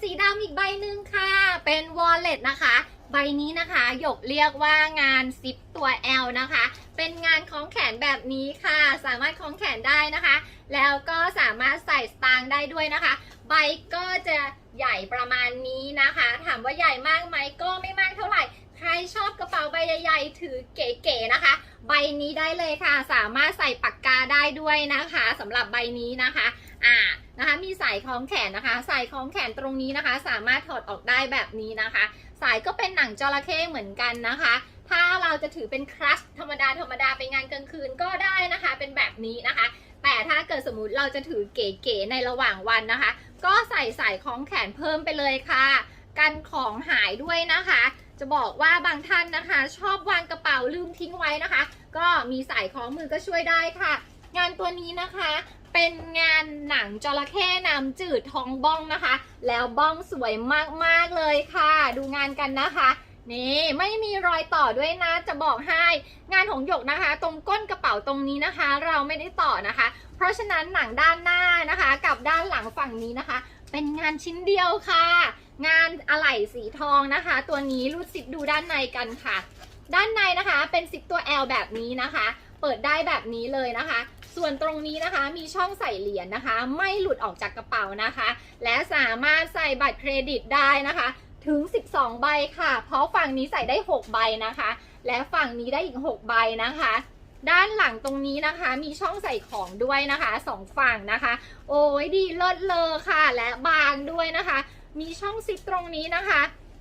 สีดำอีกใบหนึ่งค่ะ เป็น wallet นะคะ ใบนี้นะคะหยกเรียกว่างานซิปตัว L นะคะ เป็นงานคล้องแขนแบบนี้ค่ะ สามารถคล้องแขนได้นะคะ แล้วก็สามารถใส่สตางค์ได้ด้วยนะคะ ใบก็จะใหญ่ประมาณนี้นะคะ ถามว่าใหญ่มากไหมก็ไม่มากเท่าไหร่ ใครชอบกระเป๋าใบใหญ่ๆ ถือเก๋ๆนะคะ ใบนี้ได้เลยค่ะ สามารถใส่ปากกาได้ด้วยนะคะสำหรับใบนี้นะคะ อ่านะคะมีสายคล้องแขนนะคะ สายคล้องแขนตรงนี้นะคะ สามารถถอดออกได้แบบนี้นะคะ สายก็เป็นหนังจระเข้เหมือนกันนะคะ ถ้าเราจะถือเป็นครัชธรรมดาธรรมดาไปงานกลางคืนก็ได้นะคะ เป็นแบบนี้นะคะ แต่ถ้าเกิดสมมติเราจะถือเก๋ๆในระหว่างวันนะคะ ก็ใส่สายคล้องแขนเพิ่มไปเลยค่ะ กันของหายด้วยนะคะ จะบอกว่าบางท่านนะคะ ชอบวางกระเป๋าลืมทิ้งไว้นะคะ ก็มีสายคล้องมือก็ช่วยได้ค่ะ งานตัวนี้นะคะเป็นงานหนังจระเข้น้ำจืดทองบ้องนะคะ แล้วบ้องสวยมากๆเลยค่ะ ดูงานกันนะคะนี่ไม่มีรอยต่อด้วยนะจะบอกให้งานของหยกนะคะ ตรงก้นกระเป๋าตรงนี้นะคะ เราไม่ได้ต่อนะคะ เพราะฉะนั้นหนังด้านหน้านะคะ กับด้านหลังฝั่งนี้นะคะ เป็นงานชิ้นเดียวค่ะ งานอะไหล่สีทองนะคะ ตัวนี้รูดซิปดูด้านในกันค่ะ ด้านในนะคะเป็นซิปตัว L แบบนี้นะคะ เปิดได้แบบนี้เลยนะคะ ส่วนตรงนี้นะคะมีช่องใส่เหรียญนะคะ ไม่หลุดออกจากกระเป๋านะคะ และสามารถใส่บัตรเครดิตได้นะคะ ถึง 12 ใบค่ะ เพราะฝั่งนี้ใส่ได้ 6 ใบนะคะ และฝั่งนี้ได้อีก 6 ใบนะคะ ด้านหลังตรงนี้นะคะ มีช่องใส่ของด้วยนะคะสองฝั่งนะคะ โอ้ยดีเลิศเลอค่ะ และบางด้วยนะคะ มีช่องซิปตรงนี้นะคะ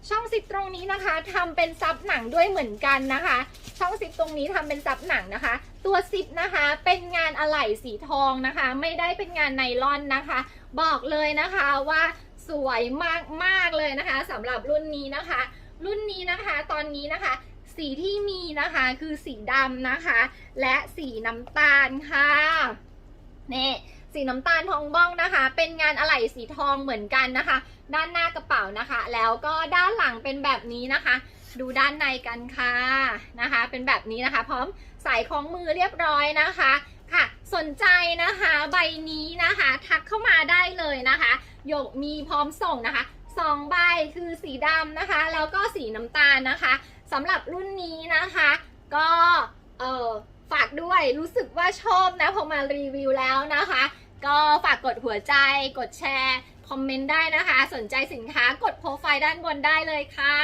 ช่องซิปตรงนี้นะคะทำเป็นซับหนังด้วยเหมือนกันนะคะ ช่องซิปตรงนี้ทำเป็นซับหนังนะคะ ตัวซิปนะคะ เป็นงานอะไหล่สีทองนะคะ ไม่ได้เป็นงานไนล่อนนะคะ บอกเลยนะคะว่าสวยมากๆเลยนะคะสำหรับรุ่นนี้นะคะ รุ่นนี้นะคะ ตอนนี้นะคะ สีที่มีนะคะคือสีดำนะคะ และสีน้ำตาลค่ะนี่สีน้ำตาลทองบ้องนะคะ เป็นงานอะไหล่สีทองเหมือนกันนะคะ ด้านหน้ากระเป๋านะคะ แล้วก็ด้านหลังเป็นแบบนี้นะคะ ดูด้านในกันค่ะนะคะ เป็นแบบนี้นะคะ พร้อมสายคล้องมือเรียบร้อยนะคะค่ะ สนใจนะคะใบนี้นะคะ ทักเข้ามาได้เลยนะคะ หยกมีพร้อมส่งนะคะ สองใบคือสีดำนะคะ แล้วก็สีน้ำตาลนะคะสำหรับรุ่นนี้นะคะ ก็เออฝากด้วยรู้สึกว่าชอบนะพอมารีวิวแล้วนะคะ ก็ฝากกดหัวใจกดแชร์ คอมเมนต์ได้นะคะ สนใจสินค้ากดโปรไฟล์ด้านบนได้เลยค่ะ